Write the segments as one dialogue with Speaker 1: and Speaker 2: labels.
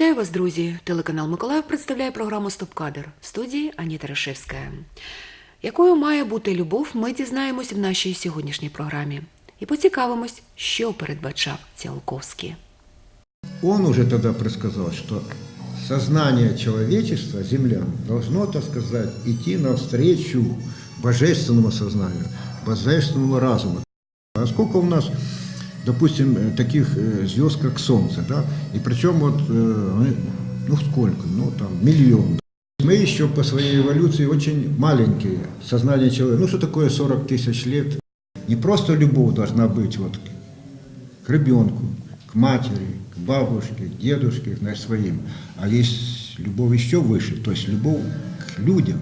Speaker 1: Вітаю вас, друзі! Телеканал Миколаїв представляє програму Стоп-кадр в студії Аніта Рашевська. Якою має бути любов, ми дізнаємось в нашій сьогоднішній програмі і поцікавимось, що передбачав Ціолковський.
Speaker 2: Он уже тогда предсказал, что сознание человечества, землян, должно, так сказать, идти навстречу божественному сознанию, божественному разуму. А сколько у нас, допустим, э, таких э, звезд, как Солнце, да? И причем вот, э, мы- ну сколько, ну там миллион. Мы еще по своей эволюции очень маленькие. Сознание человека, ну что такое 40 тысяч лет? Не просто любовь должна быть вот к ребенку, к матери, к бабушке, к дедушке, к своим. А есть любовь еще выше, то есть любовь к людям.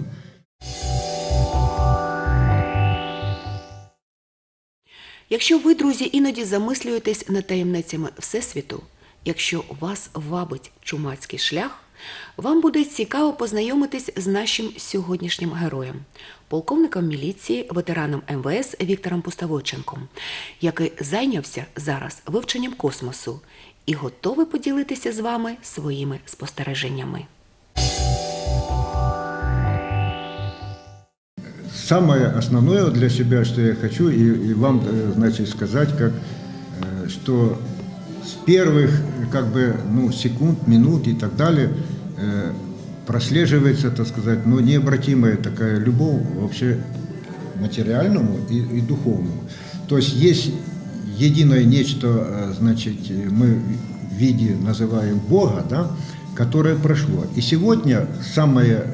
Speaker 1: Якщо ви, друзі, іноді замислюєтесь над таємницями Всесвіту, якщо вас вабить чумацький шлях, вам буде цікаво познайомитись з нашим сьогоднішнім героєм, полковником міліції, ветераном МВС Віктором Пуставойченком, який зайнявся зараз вивченням космосу і готовий поділитися з вами своїми спостереженнями.
Speaker 2: Самое основное для себя, что я хочу и, и вам, э, значит, сказать, как, э, что с первых, как бы, ну, секунд, минут и так далее э, прослеживается, так сказать, ну, необратимая такая любовь вообще материальному и, и духовному. То есть есть единое нечто, значит, мы в виде называем Бога, да, которое прошло. И сегодня самое,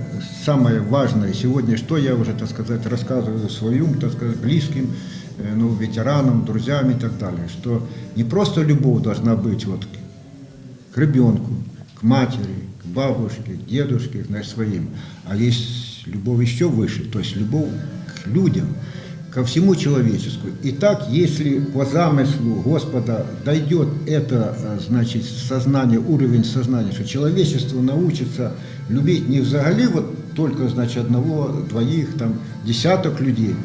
Speaker 2: самое важное, сегодня, что я уже, так сказать, рассказываю своим, так сказать, близким, э, ну, ветеранам, друзьям и так далее, что не просто любовь должна быть вот к ребенку, к матери, к бабушке, к дедушке, значит, своим, а есть любовь еще выше, то есть любовь к людям, ко всему человеческому. И так, если по замыслу Господа дойдет это, э, значит, сознание, уровень сознания, что человечество научится любить не взагалі вот только, значит, одного, двоих, там, десяток людей,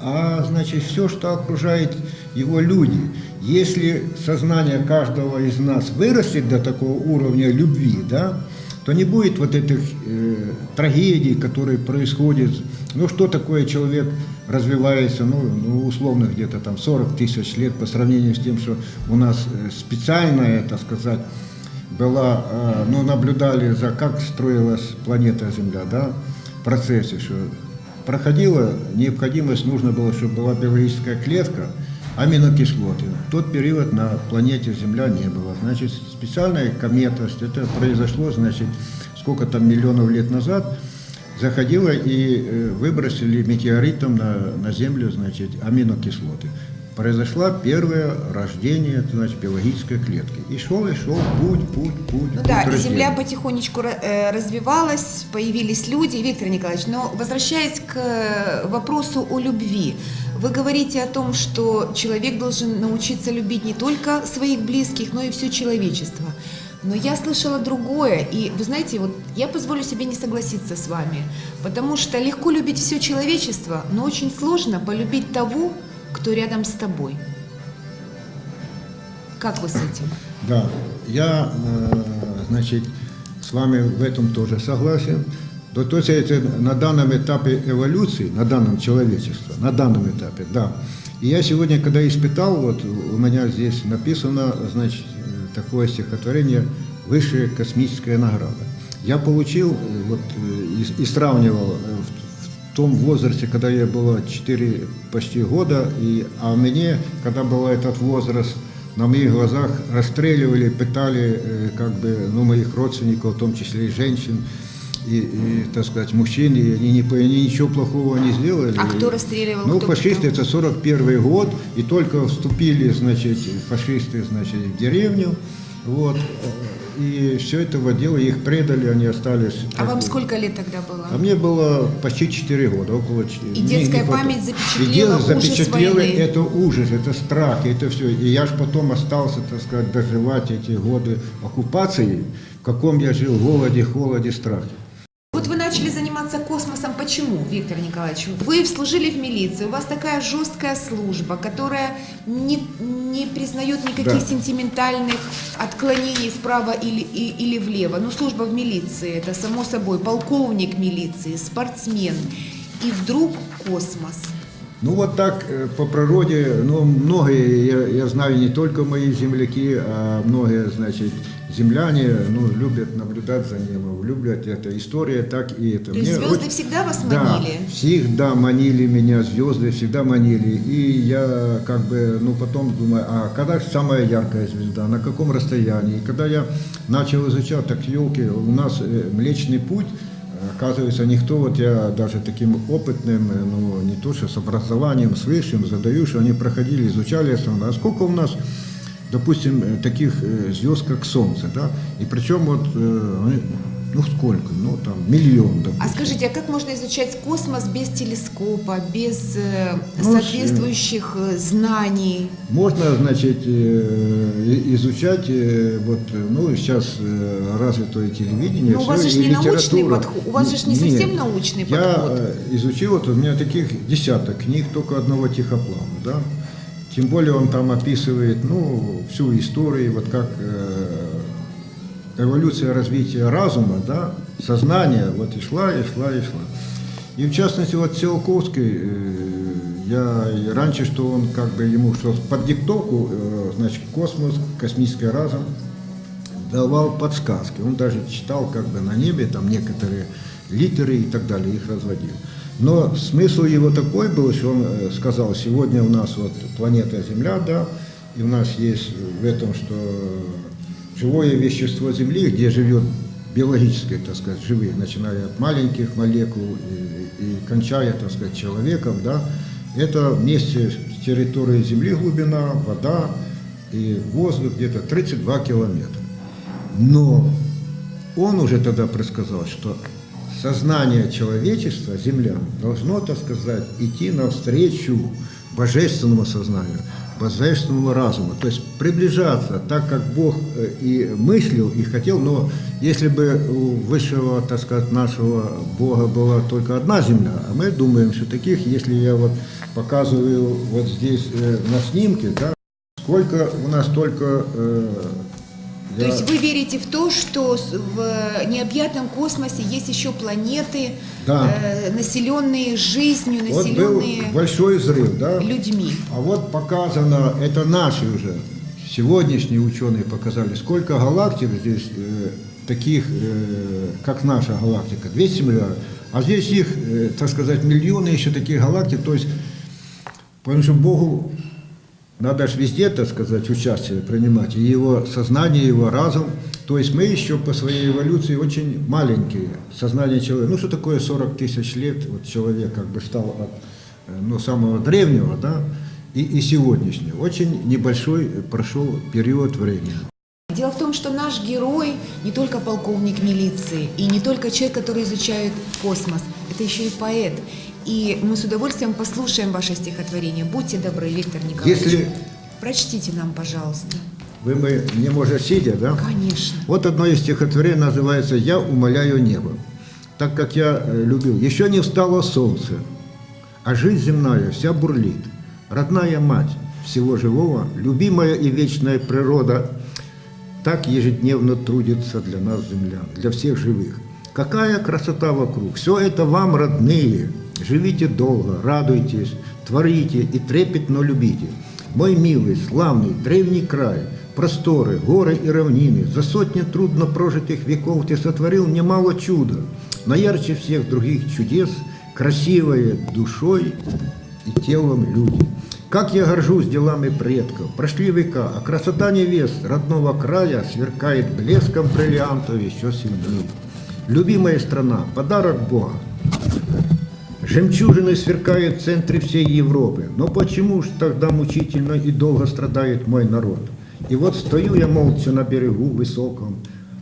Speaker 2: а, значит, все, что окружает его люди. Если сознание каждого из нас вырастет до такого уровня любви, да, то не будет вот этих э, трагедий, которые происходят. Ну, что такое человек развивается, ну, ну, условно, где-то там 40 тысяч лет по сравнению с тем, что у нас э, специальная, так сказать, была, э, ну, наблюдали за, как строилась планета Земля, да, в процессе, что проходила необходимость, нужно было, чтобы была биологическая клетка, аминокислоты. В тот период на планете Земля не было. Значит, специальная комета, это произошло, значит, сколько там миллионов лет назад, заходила и э, выбросили метеоритом на, на Землю, значит, аминокислоты. Произошло первое рождение, значит, биологической клетки. И шел, и шел путь, путь, путь,
Speaker 3: Ну
Speaker 2: путь
Speaker 3: да, и
Speaker 2: рождения.
Speaker 3: Земля потихонечку э, развивалась, появились люди. Виктор Николаевич, но возвращаясь к вопросу о любви, вы говорите о том, что человек должен научиться любить не только своих близких, но и все человечество. Но я слышала другое, и вы знаете, вот я позволю себе не согласиться с вами, потому что легко любить все человечество, но очень сложно полюбить того, кто рядом с тобой. Как вы с этим?
Speaker 2: Да, я, э, значит, с вами в этом тоже согласен. То, то есть это на данном этапе эволюции, на данном человечестве, на данном этапе, да. И я сегодня, когда испытал, вот у меня здесь написано, значит, такое стихотворение «Высшая космическая награда». Я получил, э, вот, э, и, и сравнивал в том возрасте, когда я было 4 почти года, и, а мне, когда был этот возраст, на моих глазах расстреливали, пытали э, как бы, ну, моих родственников, в том числе и женщин, и, и, так сказать, мужчин, и они, не, они ничего плохого не сделали.
Speaker 3: А кто расстреливал,
Speaker 2: Ну,
Speaker 3: кто
Speaker 2: фашисты, это 41 год, и только вступили, значит, фашисты, значит, в деревню, вот, и все это водило, их предали, они остались.
Speaker 3: А вам сколько лет тогда было?
Speaker 2: а мне было почти 4 года, около 4.
Speaker 3: И детская память запечатлела ужас
Speaker 2: запечатлела
Speaker 3: войны.
Speaker 2: это ужас, это страх, это все. И я же потом остался, так сказать, доживать эти годы оккупации, в каком я жил в голоде, холоде, страхе.
Speaker 3: Вот вы начали заниматься космосом. Почему, Виктор Николаевич? Вы служили в милиции, у вас такая жесткая служба, которая не, не признает никаких
Speaker 2: Да.
Speaker 3: сентиментальных отклонений вправо или, и- или влево. Ну, служба в милиции, это само собой, полковник милиции, спортсмен. И вдруг космос.
Speaker 2: Ну вот так э, по природе, ну многие, я, я знаю, не только мои земляки, а многие, значит, земляне, ну, любят наблюдать за небом, любят это история, так и это.
Speaker 3: То есть звезды
Speaker 2: очень-
Speaker 3: всегда вас
Speaker 2: Да,
Speaker 3: манили?
Speaker 2: всегда манили меня, звезды всегда манили. И я как бы, ну потом думаю, а когда самая яркая звезда, на каком расстоянии? И когда я начал изучать, так елки, у нас э, Млечный Путь, Оказывается, никто, вот я даже таким опытным, э, ну, не то что с образованием, с высшим, задаю, что они проходили, изучали. А сколько у нас, допустим, э, таких э, звезд, как Солнце, да? И причем вот, э, ну, сколько? Ну, там, миллион, допустим.
Speaker 3: А скажите, а как можно изучать космос без телескопа, без
Speaker 2: Ну,
Speaker 3: соответствующих знаний?
Speaker 2: Можно, значит, изучать, вот, ну, сейчас развитое телевидение.
Speaker 3: Ну, у вас же не научный
Speaker 2: литература.
Speaker 3: подход, у вас же не
Speaker 2: Нет,
Speaker 3: совсем научный
Speaker 2: я
Speaker 3: подход.
Speaker 2: э, изучил, вот у меня таких десяток книг, только одного Тихоплава, да. Тем более он там описывает, ну, всю историю, вот как э, эволюция развития разума, да, сознания, вот и шла, и шла, и шла. И в частности, вот Циолковский, э, я раньше, что он как бы ему что под диктовку, э, значит, космос, космический разум, давал подсказки. Он даже читал как бы на небе там некоторые литеры и так далее, их разводил. Но смысл его такой был, что он э, сказал, сегодня у нас вот планета Земля, да, и у нас есть в этом, что живое вещество Земли, где живет биологическое, так сказать, живые, начиная от маленьких молекул и, и кончая, так сказать, человеком, да, это вместе с территорией Земли глубина, вода и воздух где-то 32 километра. Но он уже тогда предсказал, что сознание человечества, землян, должно, так сказать, идти навстречу божественному сознанию, божественному разуму. То есть приближаться так, как Бог э, и мыслил, и хотел, но если бы у высшего, так сказать, нашего Бога была только одна земля, а мы думаем, что таких, если я вот показываю вот здесь э, на снимке, да, сколько у нас только э,
Speaker 3: То
Speaker 2: я-
Speaker 3: есть вы верите в то, что в необъятном космосе есть еще планеты,
Speaker 2: Да.
Speaker 3: э, населенные жизнью,
Speaker 2: Вот был
Speaker 3: населенные
Speaker 2: большой взрыв, да?
Speaker 3: людьми?
Speaker 2: А вот показано, это наши уже, сегодняшние ученые показали, сколько галактик здесь э, таких, э, как наша галактика, 200 миллиардов, а здесь их, э, так сказать, миллионы еще таких галактик, то есть, потому что Богу надо же везде, так сказать, участие принимать, и его сознание, его разум, то есть мы еще по своей эволюции очень маленькие, сознание человека, ну что такое 40 тысяч лет, вот человек как бы стал от э, ну, самого древнего, да, и, и сегодняшнего. Очень небольшой прошел период времени.
Speaker 3: Дело в том, что наш герой не только полковник милиции и не только человек, который изучает космос, это еще и поэт. И мы с удовольствием послушаем ваше стихотворение. Будьте добры, Виктор Николаевич.
Speaker 2: Если
Speaker 3: Прочтите нам, пожалуйста.
Speaker 2: вы мы не можете сидя, да?
Speaker 3: Конечно.
Speaker 2: Вот одно из стихотворений называется «Я умоляю небо». Так как я э, любил. Еще не встало солнце, а жизнь земная вся бурлит. Родная мать всего живого, любимая и вечная природа, так ежедневно трудится для нас, землян, для всех живых. Какая красота вокруг! Все это вам, родные. Живите долго, радуйтесь, творите и трепетно любите. Мой милый, славный, древний край, просторы, горы и равнины, за сотни трудно прожитых веков ты сотворил немало чуда, но ярче всех других чудес красивые душой и телом люди. Как я горжусь делами предков, прошли века, а красота невест родного края сверкает блеском бриллиантов еще сильнее. Любимая страна, подарок Бога. Жемчужины сверкают в центре всей Европы. Но почему ж тогда мучительно и долго страдает мой народ? И вот стою я молча на берегу высоком,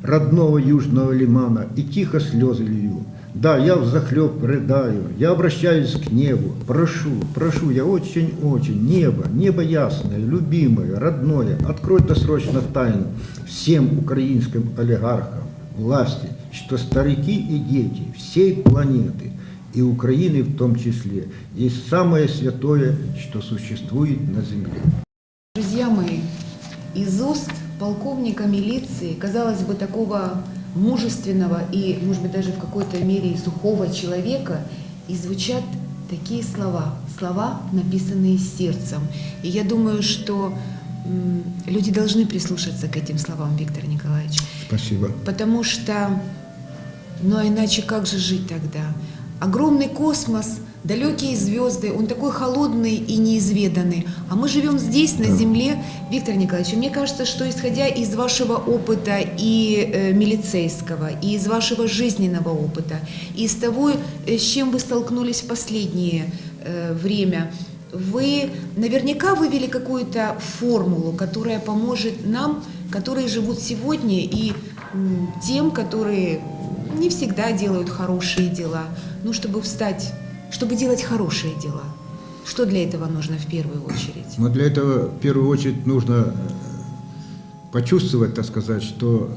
Speaker 2: родного южного лимана, и тихо слезы лью. Да, я взахлеб рыдаю, я обращаюсь к небу, прошу, прошу, я очень-очень, небо, небо ясное, любимое, родное, открой-то срочно тайну всем украинским олигархам, власти, что старики и дети всей планеты и Украины в том числе, есть самое святое, что существует на земле.
Speaker 3: Друзья мои, из уст полковника милиции, казалось бы, такого мужественного и, может быть, даже в какой-то мере и сухого человека, и звучат такие слова, слова, написанные сердцем. И я думаю, что люди должны прислушаться к этим словам, Виктор Николаевич.
Speaker 2: Спасибо.
Speaker 3: Потому что, ну а иначе как же жить тогда? Огромный космос, далекие звезды, он такой холодный и неизведанный. А мы живем здесь, на Земле. Виктор Николаевич, мне кажется, что исходя из вашего опыта и э, милицейского, и из вашего жизненного опыта, и из того, э, с чем вы столкнулись в последнее э, время, вы наверняка вывели какую-то формулу, которая поможет нам, которые живут сегодня, и м, тем, которые не всегда делают хорошие дела, ну, чтобы встать, чтобы делать хорошие дела. Что для этого нужно в первую очередь?
Speaker 2: Но для этого в первую очередь нужно э, почувствовать, так сказать, что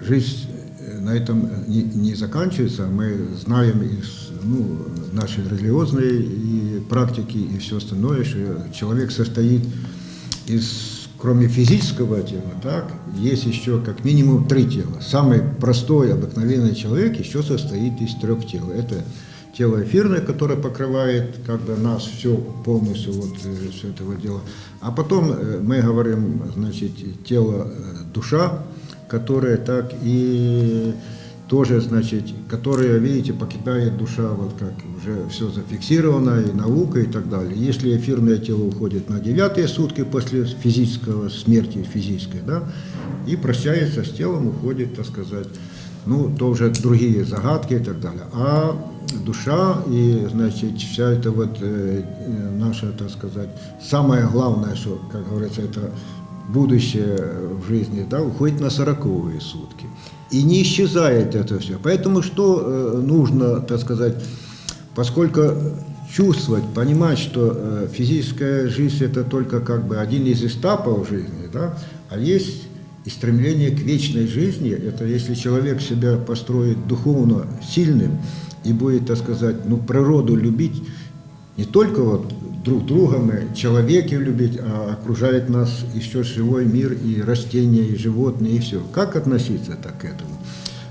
Speaker 2: жизнь э, на этом не, не заканчивается. Мы знаем из ну, нашей религиозной и практики и все остальное, что человек состоит из, кроме физического тела, так, есть еще как минимум три тела. Самый простой, обыкновенный человек еще состоит из трех тел. Это тело эфирное, которое покрывает как бы нас все полностью вот э, все этого дела. А потом э, мы говорим, значит, тело э, душа, которое так и тоже, значит, которая, видите, покидает душа, вот как уже все зафиксировано, и наука, и так далее. Если эфирное тело уходит на девятые сутки после физического смерти физической, да, и прощается с телом, уходит, так сказать, ну, то уже другие загадки и так далее. А душа и, значит, вся эта вот э, э, наша, так сказать, самое главное, что, как говорится, это будущее в жизни, да, уходит на сороковые сутки. И не исчезает это все. Поэтому что э, нужно, так сказать, поскольку чувствовать, понимать, что э, физическая жизнь это только как бы один из этапов жизни, да, а есть и стремление к вечной жизни, это если человек себя построит духовно сильным и будет, так сказать, ну, природу любить, не только вот друг друга мы, человеки любить, а окружает нас еще живой мир и растения, и животные, и все. Как относиться так к этому?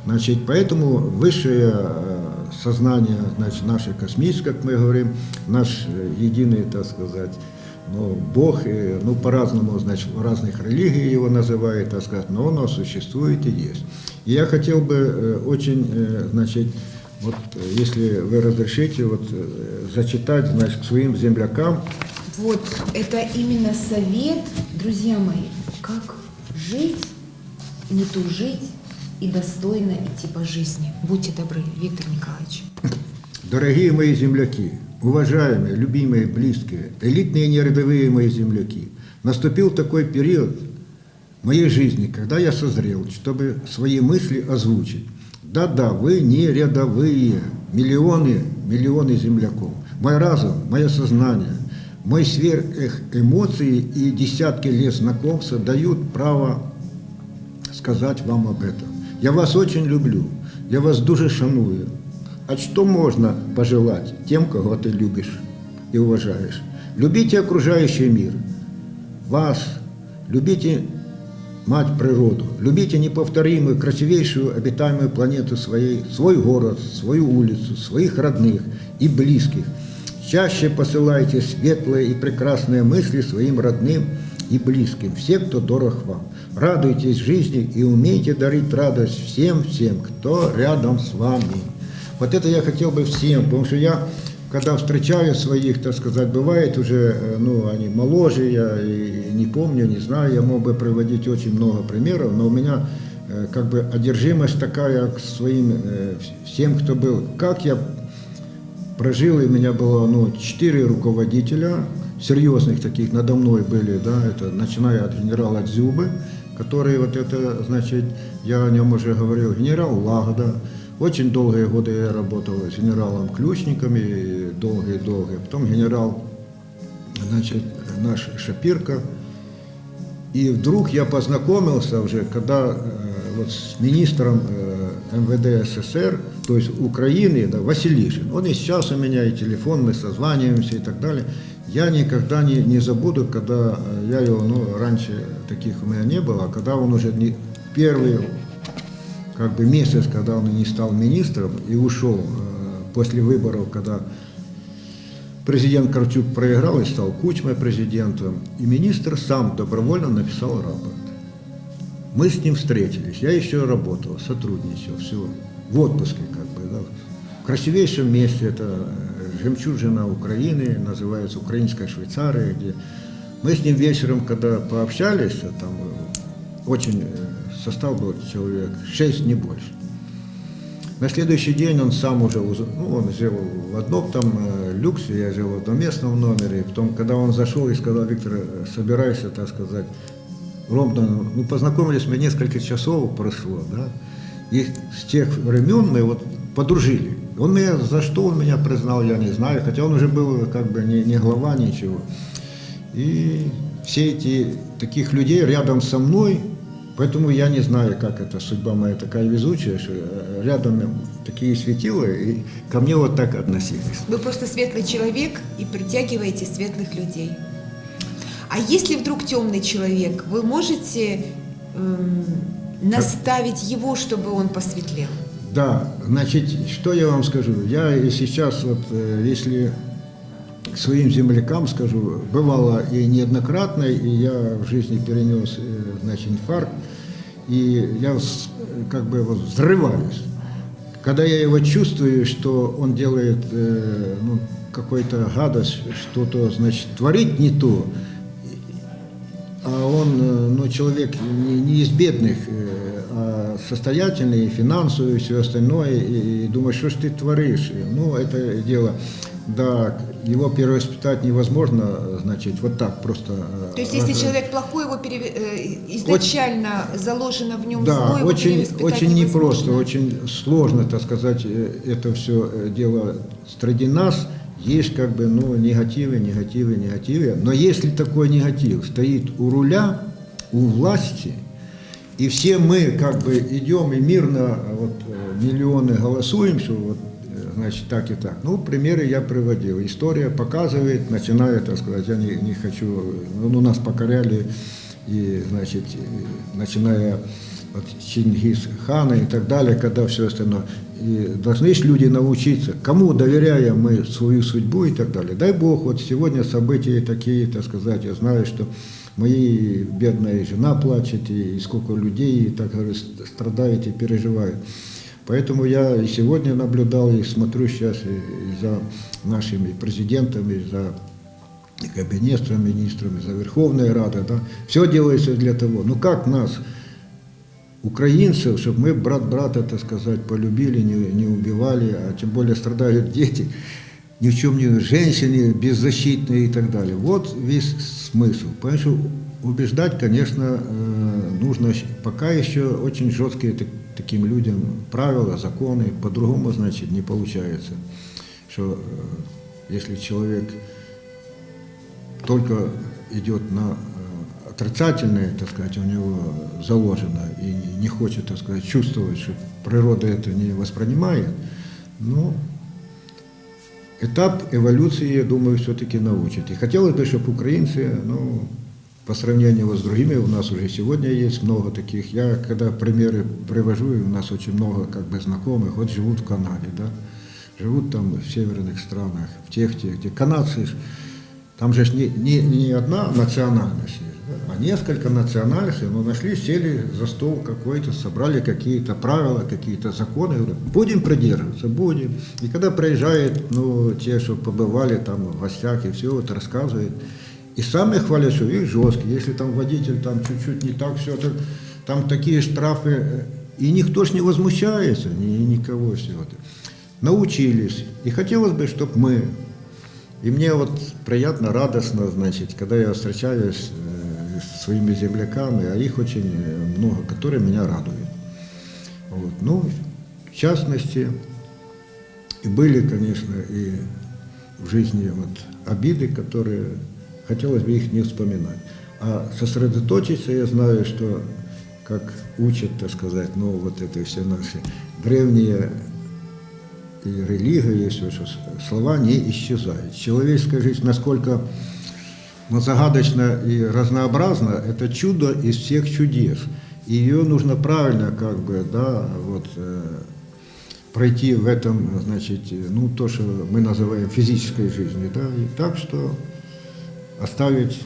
Speaker 2: Значит, поэтому высшее э, сознание, значит, наше космическое, как мы говорим, наш единый, так сказать, ну, Бог, э, ну, по-разному, значит, в разных религиях его называют, так сказать, но оно существует и есть. И я хотел бы э, очень, значит, вот, э, если вы разрешите, вот, э, зачитать, значит, к своим землякам,
Speaker 3: Вот это именно совет, друзья мои, как жить, не тужить и достойно идти по жизни. Будьте добры, Виктор Николаевич.
Speaker 2: Дорогие мои земляки, уважаемые, любимые, близкие, элитные нерядовые мои земляки, наступил такой период в моей жизни, когда я созрел, чтобы свои мысли озвучить. Да-да, вы не рядовые, миллионы, миллионы земляков. Мой разум, мое сознание, мой сверх эмоций и десятки лет знакомства дают право сказать вам об этом. Я вас очень люблю, я вас дуже шаную. А что можно пожелать тем, кого ты любишь и уважаешь? Любите окружающий мир, вас, любите мать природу, любите неповторимую, красивейшую обитаемую планету своей, свой город, свою улицу, своих родных и близких. Чаще посылайте светлые и прекрасные мысли своим родным и близким, всем, кто дорог вам. Радуйтесь жизни и умейте дарить радость всем-всем, кто рядом с вами. Вот это я хотел бы всем, потому что я, когда встречаю своих, так сказать, бывает уже, э, ну, они моложе, я и не помню, не знаю, я мог бы приводить очень много примеров, но у меня э, как бы одержимость такая к своим, э, всем, кто был. Как я прожил, у меня было, ну, четыре руководителя, серьезных таких надо мной были, да, это начиная от генерала Дзюбы, который вот это, значит, я о нем уже говорил, генерал Лагда, очень долгие годы я работал с генералом Ключником, и долгие-долгие, потом генерал, значит, наш Шапирко, и вдруг я познакомился уже, когда э, вот с министром э, МВД СССР, то есть Украины, да, Василишин. Он и сейчас у меня, и телефон, мы созваниваемся и так далее. Я никогда не, не забуду, когда э, я его, ну, раньше таких у меня не было, а когда он уже не первый как бы месяц, когда он не стал министром и ушел э, после выборов, когда президент Кравчук проиграл и стал Кучмой президентом, и министр сам добровольно написал рапорт. Мы с ним встретились, я еще работал, сотрудничал, все, в отпуске как бы, да. в красивейшем месте, это э, жемчужина Украины, называется Украинская Швейцария, где мы с ним вечером, когда пообщались, а там э, очень э, состав был человек, шесть, не больше. На следующий день он сам уже, ну, он жил в одном там э, люксе, я жил в одноместном номере. И потом, когда он зашел и сказал, Виктор, собирайся, так сказать, ровно, ну, познакомились мы несколько часов прошло, да, и с тех времен мы вот подружили. Он меня, за что он меня признал, я не знаю, хотя он уже был как бы не, не глава, ничего. И все эти таких людей рядом со мной, поэтому я не знаю, как это судьба моя такая везучая, что э, рядом такие светила, и ко мне вот так относились.
Speaker 3: Вы просто светлый человек и притягиваете светлых людей. А если вдруг темный человек, вы можете эм, наставить его, чтобы он посветлел?
Speaker 2: Да, значит, что я вам скажу? Я сейчас, вот, э, если своим землякам скажу, бывало и неоднократно, и я в жизни перенес, э, значит, инфаркт, и я как бы вот взрываюсь. Когда я его чувствую, что он делает э, ну, какой-то гадость, что-то, значит, творит не то, а он, э, ну, человек не, не из бедных, э, а состоятельный, и все остальное, и, и думаешь, что ж ты творишь? Ну, это дело, да, его перевоспитать невозможно, значит, вот так просто. э,
Speaker 3: То есть, если человек плохой, его пере- э, изначально заложено в нем
Speaker 2: Да,
Speaker 3: зло,
Speaker 2: очень, очень непросто, очень сложно, так сказать, э, это все дело среди нас. Есть как бы, ну, негативы, негативы, негативы. Но если такой негатив стоит у руля, у власти, и все мы как бы идем и мирно, вот миллионы голосуем, что вот, значит, так и так. Ну, примеры я приводил. История показывает, начиная, так сказать, я не, не хочу, ну, нас покоряли, и, значит, начиная от Чингис-хана и так далее, когда все остальное. И должны же люди научиться, кому доверяем мы свою судьбу и так далее. Дай Бог, вот сегодня события такие, так сказать, я знаю, что мои бедная жена плачет, и, сколько людей, и так говорю, ст- страдает и переживает. Поэтому я и сегодня наблюдал, и смотрю сейчас и, за нашими президентами, за кабинетом министрами, за Верховной Радой. Да? Все делается для того. Ну как нас, украинцев, чтобы мы брат брата, так сказать, полюбили, не, не убивали, а тем более страдают дети, ни в чем не женщины, беззащитные и так далее. Вот весь смысл. Понимаешь, убеждать, конечно, э, нужно пока еще очень жесткие таким людям правила, законы, по-другому, значит, не получается. Что э, если человек только идет на э, отрицательное, так сказать, у него заложено, и не хочет, так сказать, чувствовать, что природа это не воспринимает, ну, этап эволюции, я думаю, все-таки научит. И хотелось бы, чтобы украинцы, ну, по сравнению с другими, у нас уже сегодня есть много таких. Я, когда примеры привожу, и у нас очень много как бы знакомых, вот живут в Канаде, да, живут там в северных странах, в тех, тех, тех. Канадцы, там же не, не, не одна национальность да, а несколько национальностей, но нашли, сели за стол какой-то, собрали какие-то правила, какие-то законы, говорят, будем придерживаться, будем. И когда приезжают, ну, те, что побывали там в гостях и все, вот рассказывают, и сами хвалят, что их жесткие, если там водитель там чуть-чуть не так, все, так, там такие штрафы, э, и никто ж не возмущается, ни, никого все это. Научились. И хотелось бы, чтобы мы и мне вот приятно, радостно, значит, когда я встречаюсь э, с своими земляками, а их очень э, много, которые меня радуют. Вот. Ну, в частности, и были, конечно, и в жизни вот обиды, которые хотелось бы их не вспоминать. А сосредоточиться, я знаю, что, как учат, так сказать, ну, вот это все наши древние и религия вот, что слова не исчезают. Человеческая жизнь, насколько но загадочно и разнообразно, это чудо из всех чудес. И ее нужно правильно, как бы, да, вот, э, пройти в этом, значит, э, ну, то, что мы называем физической жизнью, да, и так что оставить,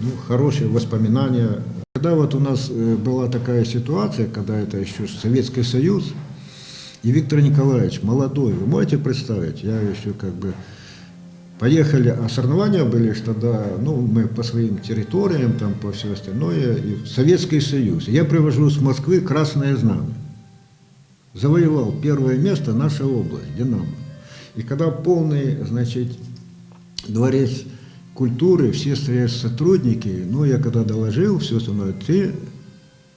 Speaker 2: ну, хорошие воспоминания. Когда вот у нас э, была такая ситуация, когда это еще Советский Союз, и Виктор Николаевич, молодой, вы можете представить, я еще как бы Поехали, а соревнования были ж тогда, ну, мы по своим территориям, там, по все остальное, и Советский Союз. Я привожу с Москвы Красное Знамя. Завоевал первое место наша область, Динамо. И когда полный, значит, дворец культуры, все стоят сотрудники, ну, я когда доложил, все остальное, ты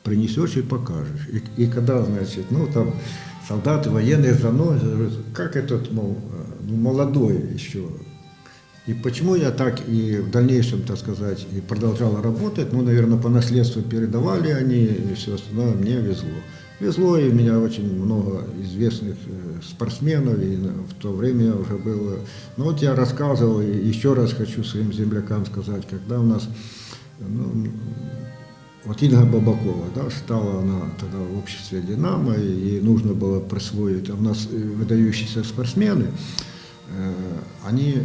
Speaker 2: принесешь и покажешь. И, и когда, значит, ну, там, солдаты, военные заносят, говорят, как этот, мол, ну, молодой еще, и почему я так и в дальнейшем, так сказать, и продолжал работать, ну, наверное, по наследству передавали они и все остальное, мне везло. Везло, и у меня очень много известных э, спортсменов, и в то время уже было... Ну, вот я рассказывал, и еще раз хочу своим землякам сказать, когда у нас, ну, вот Инга Бабакова, да, стала она тогда в обществе «Динамо», и ей нужно было присвоить, а у нас э, выдающиеся спортсмены, э, они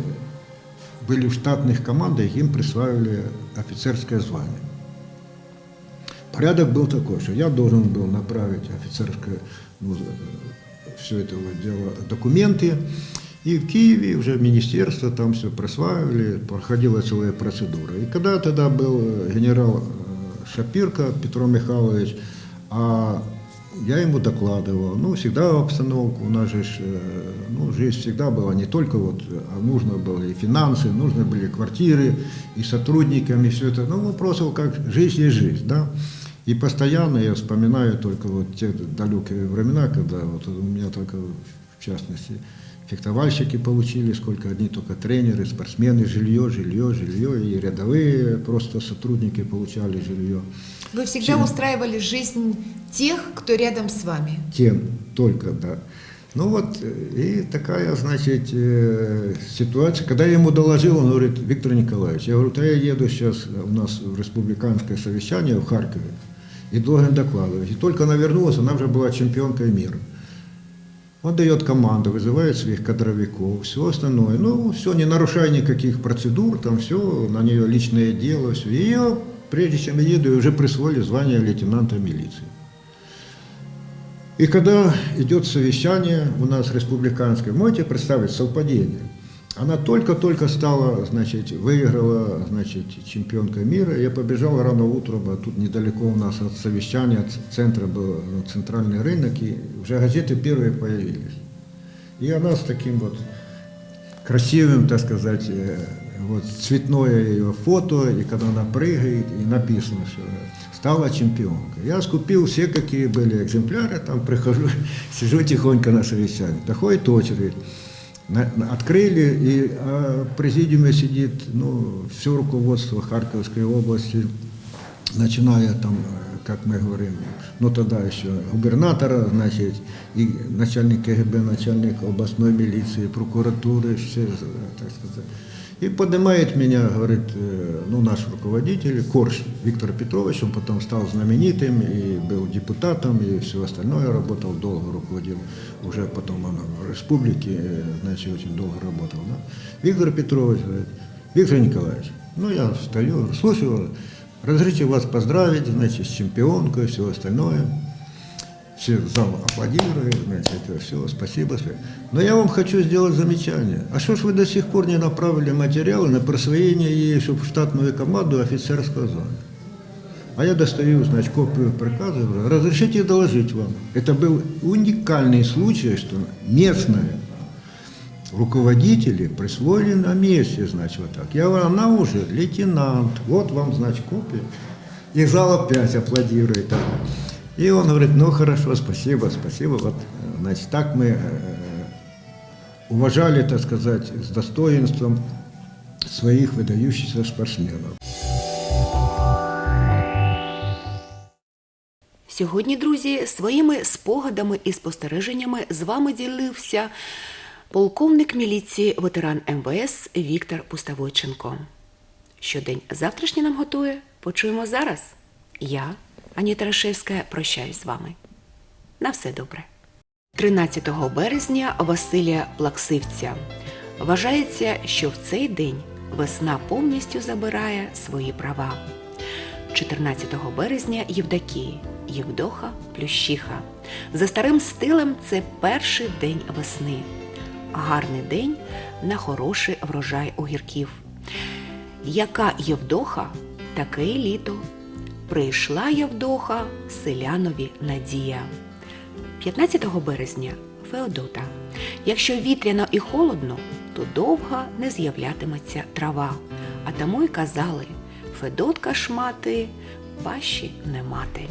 Speaker 2: были в штатных командах, им присваивали офицерское звание. Порядок был такой, что я должен был направить офицерское, ну, все это вот дело, документы, и в Киеве уже министерство там все присваивали, проходила целая процедура. И когда тогда был генерал э, Шапирко Петро Михайлович, а я ему докладывал, ну, всегда обстановку, у нас же, э, ну, жизнь всегда была не только вот, а нужно было и финансы, нужны были квартиры, и сотрудникам, и все это, ну, вопросов как жизнь есть жизнь, да. И постоянно я вспоминаю только вот те далекие времена, когда вот у меня только, в частности, фехтовальщики получили, сколько одни только тренеры, спортсмены, жилье, жилье, жилье, и рядовые просто сотрудники получали жилье.
Speaker 3: Вы всегда устраивали жизнь тех, кто рядом с вами.
Speaker 2: Тем только, да. Ну вот, э, и такая, значит, э, ситуация. Когда я ему доложил, он говорит, Виктор Николаевич, я говорю, да я еду сейчас у нас в республиканское совещание в Харькове и должен докладывать. И только она вернулась, она уже была чемпионкой мира. Он дает команду, вызывает своих кадровиков, все остальное. Ну, все, не нарушая никаких процедур, там все, на нее личное дело, все. Ее, прежде чем еду, уже присвоили звание лейтенанта милиции. И когда идет совещание у нас республиканское, можете представить совпадение? Она только-только стала, значит, выиграла, значит, чемпионка мира. Я побежал рано утром, а тут недалеко у нас от совещания, от центра был ну, центральный рынок, и уже газеты первые появились. И она с таким вот красивым, так сказать, э, вот цветное ее фото, и когда она прыгает, и написано, что стала чемпионкой. Я скупил все, какие были экземпляры, там прихожу, сижу тихонько на совещании. Доходит очередь. На- на- Открыли, и а, в президиуме сидит ну, все руководство Харьковской области, начиная там, э, как мы говорим, ну тогда еще губернатора, значит, и начальник КГБ, начальник областной милиции, прокуратуры, все, э, так сказать. И поднимает меня, говорит, э, ну, наш руководитель, Корж Виктор Петрович, он потом стал знаменитым и был депутатом, и все остальное, работал долго, руководил, уже потом он в республике, э, значит, очень долго работал. Да? Виктор Петрович говорит, Виктор Николаевич, ну, я встаю, слушаю, разрешите вас поздравить, значит, с чемпионкой, все остальное. Все зал аплодирует, значит, это все, спасибо. Но я вам хочу сделать замечание. А что ж вы до сих пор не направили материалы на присвоение ей, в штатную команду офицерского звания? А я достаю, значит, копию приказа, говорю, разрешите доложить вам. Это был уникальный случай, что местные руководители присвоили на месте, значит, вот так. Я говорю, она уже лейтенант, вот вам, значит, копия. И зал опять аплодирует. так. И он говорит, ну хорошо, спасибо, спасибо. Вот, э, значит, так мы э, уважали, так сказать, с достоинством своих выдающихся спортсменов.
Speaker 3: Сьогодні, друзі, своїми спогадами і спостереженнями з вами ділився полковник міліції, ветеран МВС Віктор Пуставойченко. Що день завтрашній нам готує, почуємо зараз. Я, Аніта Рашевська, прощаюсь з вами. На все добре. 13 березня Василія Плаксивця. Вважається, що в цей день весна повністю забирає свої права. 14 березня Євдокії, Євдоха, Плющиха. За старим стилем це перший день весни. Гарний день на хороший врожай огірків. Яка Євдоха, таке літо. Прийшла Явдоха селянові надія. 15 березня Феодота. Якщо вітряно і холодно, то довго не з'являтиметься трава. А тому й казали Федотка шмати, пащі не мати.